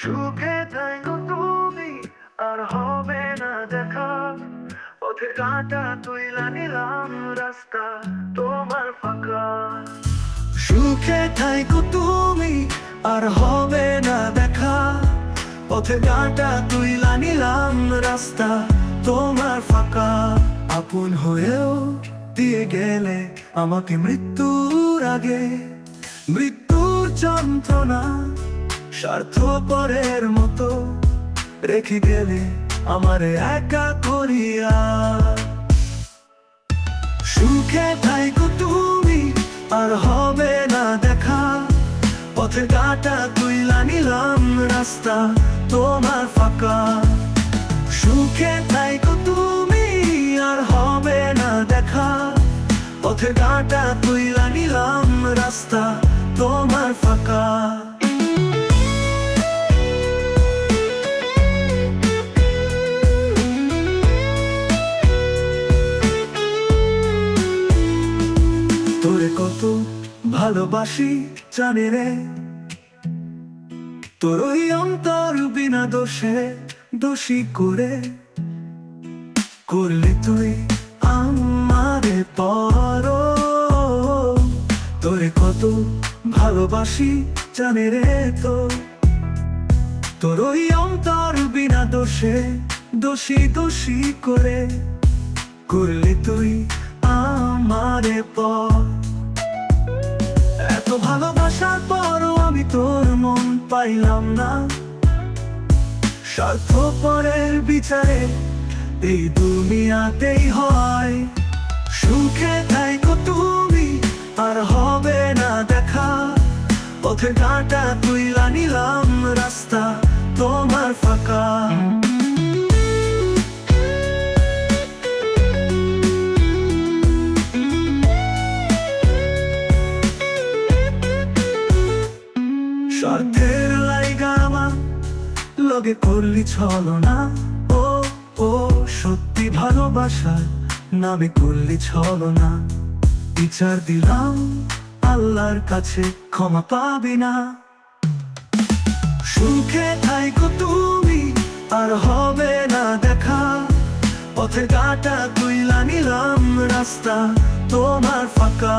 সুখে থাকো তুমি আর হবে না দেখা। পথে কাটা তুইলা নিলাম রাস্তা তোমার ফাঁকা। সুখে তুমি আর হবে না দেখা। পথে কাটা তুইলা নিলাম রাস্তা তোমার ফাঁকা। আপন হয়েও দিয়ে গেলে আমাকে মৃত্যুর আগে। মৃত্যুর যন্ত্রণা স্বার্থপরের মতো রেখে গেলে আমারে একা করিয়া। সুখে থাইকো তুমি, আর হবে না দেখা। পথে কাটা তুইলা নিলাম রাস্তা তোমার ফাঁকা। সুখে থাইকো তুমি, আর হবে না দেখা। পথে কাটা তুইলা নিলাম রাস্তা কত ভালোবাসি, জানি রে। তোর ওই অন্তর বিনা দোষে দোষী করে। করলি তুই আমারে পর। তোরে কত ভালোবাসি, জানি রে তো। তোর ওই অন্তর বিনা দোষে দোষী দোষী করে। করলি তুই আমারে পর। পাইলাম না। স্বার্থপরের বিচারে এই দুনিয়াতেই হয়। সুখে থাইকো তুমি, আর হবে না দেখা। পথে কাটা তুইলা নিলাম রাস্তা তোমার ফাঁকা। স্বার্থের লগে করলি ছলো না ও ও, সত্যি ভালোবাসার নামে করলি ছলো না বিচার দিলাম, আল্লাহর কাছে ক্ষমা পাবি না। সুখে থাইকো তুমি, আর হবে না দেখা। পথে কাটা তুইলা নিলাম রাস্তা তোমার ফাঁকা।